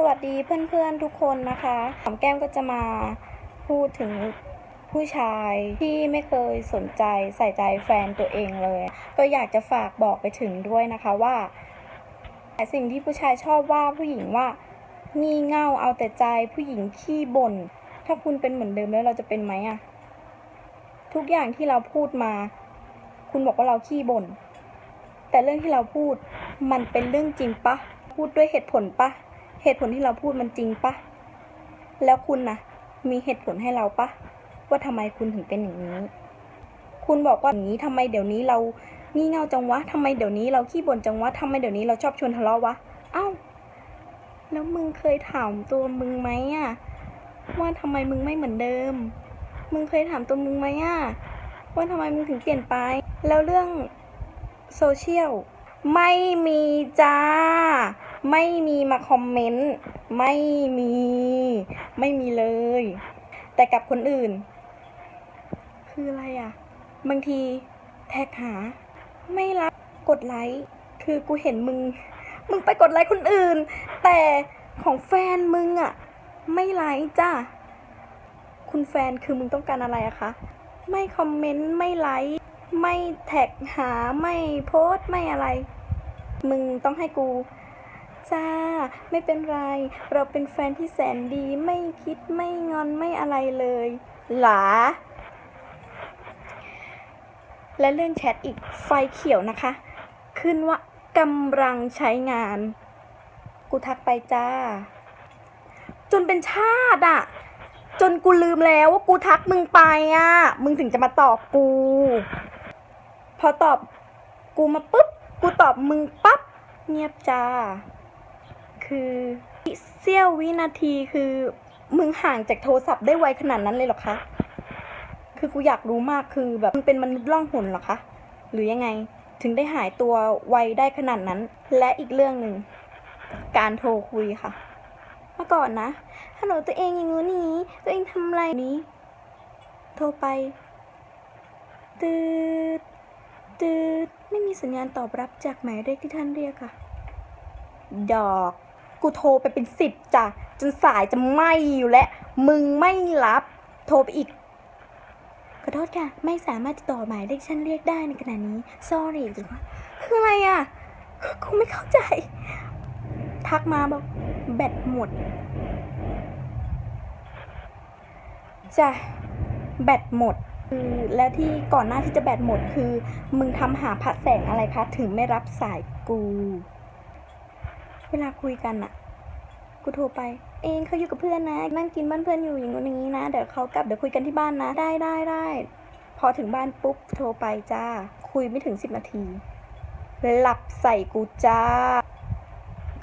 สวัสดีเพื่อนๆทุกคนนะคะหอมแก้มก็จะมาพูดถึงผู้ชายที่ไม่เคยสนใจใส่ใจแฟนตัวเองเลย ก็อยากจะฝากบอกไปถึงด้วยนะคะว่าแต่สิ่งที่ผู้ชายชอบว่าผู้หญิงว่างี่เง่าเอาแต่ใจผู้หญิงขี้บ่นถ้าคุณเป็นเหมือนเดิมแล้วเราจะเป็นไหมอะทุกอย่างที่เราพูดมา คุณบอกว่าเราขี้บ่นแต่เรื่องที่เราพูดมันเป็นเรื่องจริงปะพูดด้วยเหตุผลปะ เหตุผลที่เราพูดมันจริงปะแล้วคุณนะมีเหตุผลให้เราปะว่าทำไมคุณถึงเป็นอย่างนี้ คุณบอกว่าอย่างนี้ทำไมเดี๋ยวนี้เรางี่เง่าจังวะทำไมเดี๋ยวนี้เราขี้บ่นจังวะทำไมเดี๋ยวนี้เราชอบชวนทะเลาะวะเอ้าแล้วมึงเคยถามตัวมึงไหมอะว่าทำไมมึงไม่เหมือนเดิม มึงเคยถามตัวมึงไหมอะว่าทำไมมึงถึงเปลี่ยนไป แล้วเรื่องโซเชียลไม่มีจ้า ไม่มีมาคอมเมนต์ไม่มี ไม่มีเลย แต่กับคนอื่น คืออะไรอะบางทีแท็กหา ไม่รับกดไลค์คือกูเห็นมึง มึงไปกดไลค์คนอื่น แต่ของแฟนมึงอะไม่ไลค์จ้าคุณแฟนคือมึงต้องการอะไรอะคะไม่คอมเมนต์ไม่ไลค์ไม่แท็กหาไม่โพสต์ไม่อะไร มึงต้องให้กู จ้า ไม่เป็นไร เราเป็นแฟนที่แสนดีไม่คิดไม่งอนไม่อะไรเลยหลาและเรื่องแชทอีกไฟเขียวนะคะ ขึ้นว่ากำลังใช้งาน กูทักไปจ้า จนเป็นชาติอะจนกูลืมแล้วว่ากูทักมึงไปอะมึงถึงจะมาตอบกู พอตอบกูมาปุ๊บ กูตอบมึงปั๊บ เงียบจ้า คือเสี้ยววินาทีคือมึงห่างจากโทรศัพท์ได้ไวขนาดนั้นเลยเหรอคะ คือกูอยากรู้มากคือแบบมึงเป็นมนุษย์ล่องหนเหรอคะ หรือยังไงถึงได้หายตัวไวได้ขนาดนั้น และอีกเรื่องหนึ่งการโทรคุยค่ะ เมื่อก่อนนะฮัลโหลตัวเองอย่างงู้นนี่ตัวเองทำอะไรนี้ โทรไปตืดตืดไม่มีสัญญาณตอบรับจากหมายเลขที่ท่านเรียกค่ะ ดอก กูโทรไปเป็นสิบจ้ะจนสายจะไหมอยู่แล้ว มึงไม่รับ โทรไปอีก ขอโทษค่ะ ไม่สามารถติดต่อหมายเลขฉันเรียกได้ในขณะนี้ sorry หรือว่าคืออะไรอะกูไม่เข้าใจ ทักมาบอก แบตหมดจ้ะแบตหมดคือแล้วที่ก่อนหน้าที่จะแบตหมดคือ มึงทำหาพระแสงอะไรคะ ถึงไม่รับสายกู เวลาคุยกันอะกูโทรไป เองเขาอยู่กับเพื่อนนะนั่งกินบ้านเพื่อนอยู่อย่างนู้นอย่างนี้นะ เดี๋ยวเขากลับเดี๋ยวคุยกันที่บ้านนะ ได้ได้ได้ พอถึงบ้านปุ๊บโทรไปจ้า คุยไม่ถึงสิบนาที หลับใส่กูจ้า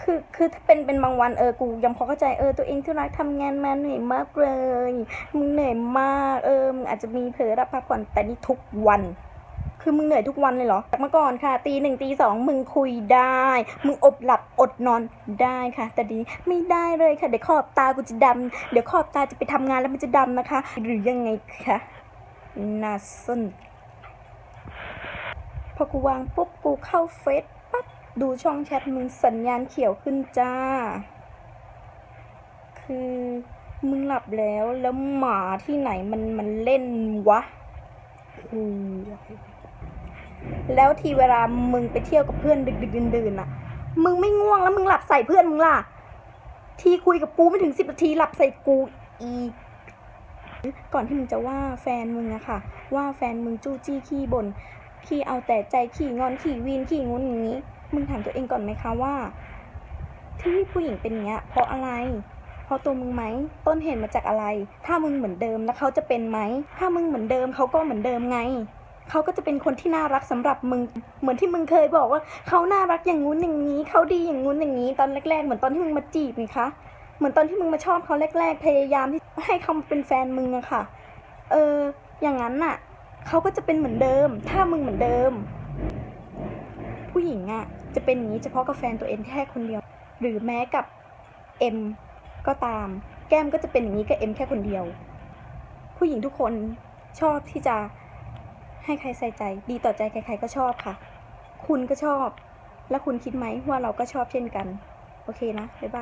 คือคือถ้าเป็นเป็นบางวันเออกูยังพอเข้าใจเออตัวเองที่รักทำงานมาเหนื่อยมากเลยมึงเหนื่อยมากเออมึงอาจจะมีเผลอรับพักผ่อนแต่นี่ทุกวัน คือมึงเหนื่อยทุกวันเลยเหรอจากเมื่อก่อนค่ะ ตีหนึ่งตีสองมึงคุยได้ มึงอบหลับอดนอนได้ค่ะ แต่ดีไม่ได้เลยค่ะ เดี๋ยวขอบตากูจะดำเดี๋ยวขอบตาจะไปทำงานแล้วมันจะดำนะคะ หรือยังไงคะน่าสนพอกูวางปุ๊บกูเข้าเฟซปั๊บดูช่องแชทมึงสัญญาณเขียวขึ้นจ้า คือมึงหลับแล้วแล้วหมาที่ไหนมันมันเล่นวะ อือ แล้วทีเวลามึงไปเที่ยวกับเพื่อนดึกดึกดื่นๆอะ มึงไม่ง่วงแล้วมึงหลับใส่เพื่อนมึงล่ะ ทีคุยกับกูไม่ถึงสิบนาทีหลับใส่กูอีกก่อนที่มึงจะว่าแฟนมึงอะค่ะ ว่าแฟนมึงจู้จี้ขี้บน่นขี้เอาแต่ใจขี้งอนขี้วีนขี้งุนอย่างนี้ มึงถามตัวเองก่อนไหมคะว่า ที่ผู้หญิงเป็นอย่างเงี้ย เพราะอะไร เพราะตัวมึงไหม ต้นเหตุมาจากอะไร ถ้ามึงเหมือนเดิมแล้วเขาจะเป็นไหม ถ้ามึงเหมือนเดิมเขาก็เหมือนเดิมไง เขาก็จะเป็นคนที่น่ารักสำหรับมึง เหมือนที่มึงเคยบอกว่าเขาน่ารักอย่างงู้นอย่างนี้ เขาดีอย่างงู้นอย่างนี้ ตอนแรกๆ เหมือนตอนที่มึงมาจีบไงคะ เหมือนตอนที่มึงมาชอบเขาแรก ๆ พยายามที่ให้เขาเป็นแฟนมึงอะค่ะ เออ อย่างนั้นน่ะ เขาก็จะเป็นเหมือนเดิม ถ้ามึงเหมือนเดิม ผู้หญิงอะ่ะจะเป็นอย่างนี้เฉพาะกับแฟนตัวเองแค่คนเดียว หรือแม้กับเอ็มก็ตาม แก้มก็จะเป็นอย่างนี้กับเอ็มแค่คนเดียว ผู้หญิงทุกคนชอบที่จะ ให้ใครใส่ใจ ดีต่อใจใครๆก็ชอบค่ะ คุณก็ชอบ และคุณคิดไหมว่าเราก็ชอบเช่นกัน โอเคนะ บ๊ายบาย